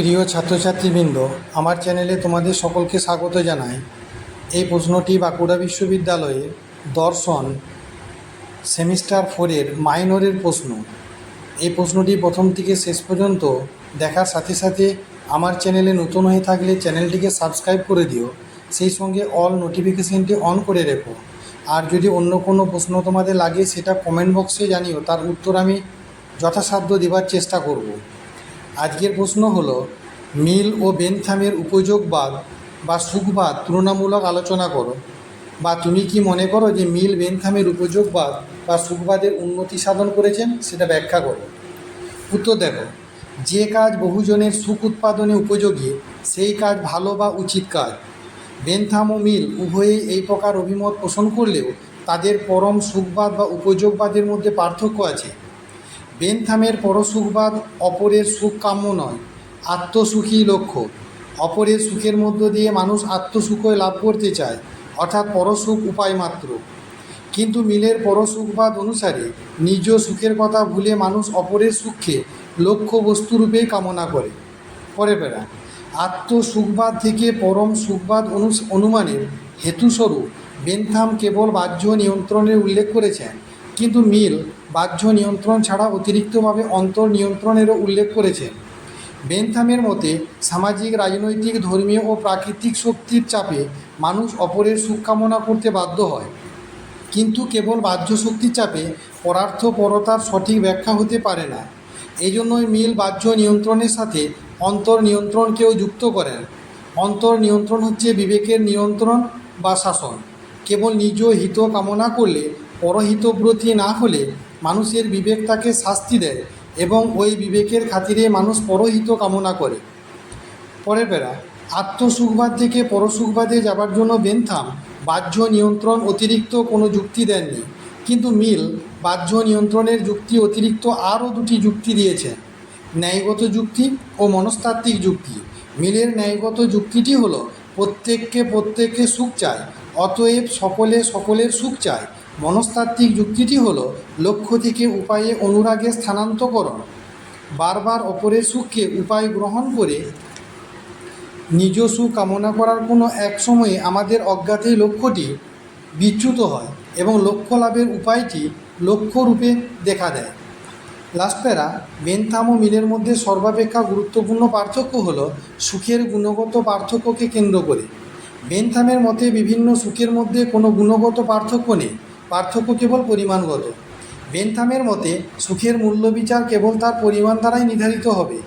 প্রিয় ছাত্রছাত্রীবৃন্দ, আমার চ্যানেলে তোমাদের সকলকে স্বাগত জানাই। এই প্রশ্নটি বাঁকুড়া বিশ্ববিদ্যালয়ে দর্শন সেমিস্টার ফোরের মাইনরের প্রশ্ন। এই প্রশ্নটি প্রথম থেকে শেষ পর্যন্ত দেখার সাথে সাথে আমার চ্যানেলে নতুন হয়ে থাকলে চ্যানেলটিকে সাবস্ক্রাইব করে দিও। সেই সঙ্গে অল নোটিফিকেশানটি অন করে রেখো। আর যদি অন্য কোনো প্রশ্ন তোমাদের লাগে, সেটা কমেন্ট বক্সে জানিও। তার উত্তর আমি যথাসাধ্য দেবার চেষ্টা করব। আজকের প্রশ্ন হলো, মিল ও বেনথামের উপযোগবাদ বা সুখবাদ তুলনামূলক আলোচনা করো, বা তুমি কি মনে করো যে মিল বেনথামের উপযোগবাদ বা সুখবাদের উন্নতি সাধন করেছেন? সেটা ব্যাখ্যা করো। উত্তর দেখো, যে কাজ বহুজনের সুখ উৎপাদনে উপযোগী, সেই কাজ ভালো বা উচিত কাজ। বেনথাম ও মিল উভয়েই এই প্রকার অভিমত পোষণ করলেও তাদের পরম সুখবাদ বা উপযোগবাদের মধ্যে পার্থক্য আছে। বেনথামের পরসুখবাদ অপরের সুখ কাম্য নয় আত্মসুখী লক্ষ্য। অপরের সুখের মধ্য দিয়ে মানুষ আত্মসুখই লাভ করতে চায়, অর্থাৎ পরসুখ উপায় মাত্র। কিন্তু মিলের পরসুখবাদ অনুসারে নিজ সুখের কথা ভুলে মানুষ অপরের সুখকে লক্ষ্য বস্তুরূপেই কামনা করে। পরে পেরা আত্মসুখবাদ থেকে পরম সুখবাদ অনু অনুমানের হেতুস্বরূপ বেনথাম কেবল বাহ্য নিয়ন্ত্রণের উল্লেখ করেছেন কিন্তু মিল বাহ্য নিয়ন্ত্রণ ছাড়া অতিরিক্তভাবে অন্তর নিয়ন্ত্রণেরও উল্লেখ করেছে। বেনথামের মতে, সামাজিক, রাজনৈতিক, ধর্মীয় ও প্রাকৃতিক শক্তির চাপে মানুষ অপরের সুখ কামনা করতে বাধ্য হয়। কিন্তু কেবল বাহ্য শক্তির চাপে পরার্থ পরতার সঠিক ব্যাখ্যা হতে পারে না। এই জন্যই মিল বাহ্য নিয়ন্ত্রণের সাথে অন্তর নিয়ন্ত্রণকেও যুক্ত করেন। অন্তর নিয়ন্ত্রণ হচ্ছে বিবেকের নিয়ন্ত্রণ বা শাসন। কেবল নিজ হিত কামনা করলে পরহিতব্রতী না হলে মানুষের বিবেক তাকে শাস্তি দেয় এবং ওই বিবেকের খাতিরে মানুষ পরহিত কামনা করে। পরের বেড়া আত্মসুখবাদ থেকে পরসুখবাদে যাবার জন্য বেনথাম বাহ্য নিয়ন্ত্রণ অতিরিক্ত কোনো যুক্তি দেননি। কিন্তু মিল বাহ্য নিয়ন্ত্রণের যুক্তি অতিরিক্ত আরও দুটি যুক্তি দিয়েছে ন্যায়গত যুক্তি ও মনস্তাত্ত্বিক যুক্তি। মিলের ন্যায়গত যুক্তিটি হলো, প্রত্যেককে প্রত্যেককে সুখ চায়, অতএব সকলে সকলের সুখ চায় মনস্তাত্ত্বিক যুক্তিটি হলো লক্ষ্য থেকে উপায়ে অনুরাগের স্থানান্তকরণ। বারবার অপরের সুখকে উপায় গ্রহণ করে নিজ সুখ কামনা করার কোনো এক সময়ে আমাদের অজ্ঞাতেই লক্ষ্যটি বিচ্যুত হয় এবং লক্ষ্য লাভের উপায়টি লক্ষ্যরূপে দেখা দেয়। লাস্ট প্যারা বেনথাম ও মিলের মধ্যে সর্বাপেক্ষা গুরুত্বপূর্ণ পার্থক্য হল সুখের গুণগত পার্থক্যকে কেন্দ্র করে। বেনথামের মতে বিভিন্ন সুখের মধ্যে কোনো গুণগত পার্থক্য নেই। পার্থক্য কেবল পরিমাণগত বেনথামের মতে, সুখের মূল্য বিচার কেবল তার পরিমাণ দ্বারাই নির্ধারিত হবে।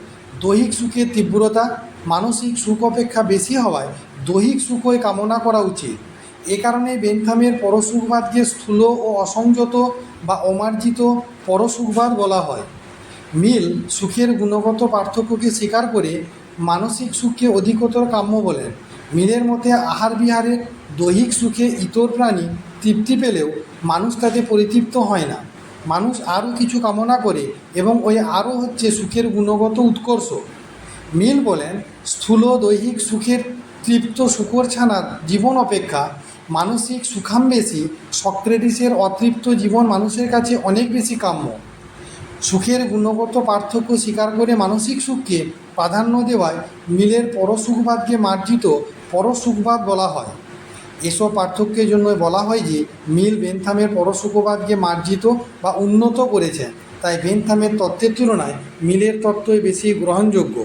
দৈহিক সুখের তীব্রতা, মানসিক সুখ অপেক্ষা বেশি হওয়ায় দৈহিক সুখই কামনা করা উচিত। এ কারণে বেনথামের পরসুখবাদকে স্থূল ও অসংযত বা অমার্জিত পরসুখবাদ বলা হয়। মিল সুখের গুণগত পার্থক্যকে স্বীকার করে মানসিক সুখকে অধিকতর কাম্য বলেন মিলের মতে আহার বিহারের দৈহিক সুখে ইতর প্রাণী তৃপ্তি পেলেও মানুষ তাতে পরিতৃপ্ত হয় না। মানুষ আরও কিছু কামনা করে এবং ওই আরও হচ্ছে সুখের গুণগত উৎকর্ষ। মিল বলেন, স্থূল দৈহিক সুখের তৃপ্ত শুকর ছানার জীবন অপেক্ষা মানসিক সুখান্বেষী সক্রেটিসের অতৃপ্ত জীবন মানুষের কাছে অনেক বেশি কাম্য। সুখের গুণগত পার্থক্য স্বীকার করে মানসিক সুখকে প্রাধান্য দেওয়ায় মিলের পরসুখবাদকে মার্জিত পরসুখবাদ বলা হয়। এসব পার্থক্যের জন্য বলা হয় যে মিল বেনথামের পরশুকবাদকে মার্জিত বা উন্নত করেছেন তাই বেনথামের তত্ত্বের তুলনায় মিলের তত্ত্বই বেশি গ্রহণযোগ্য।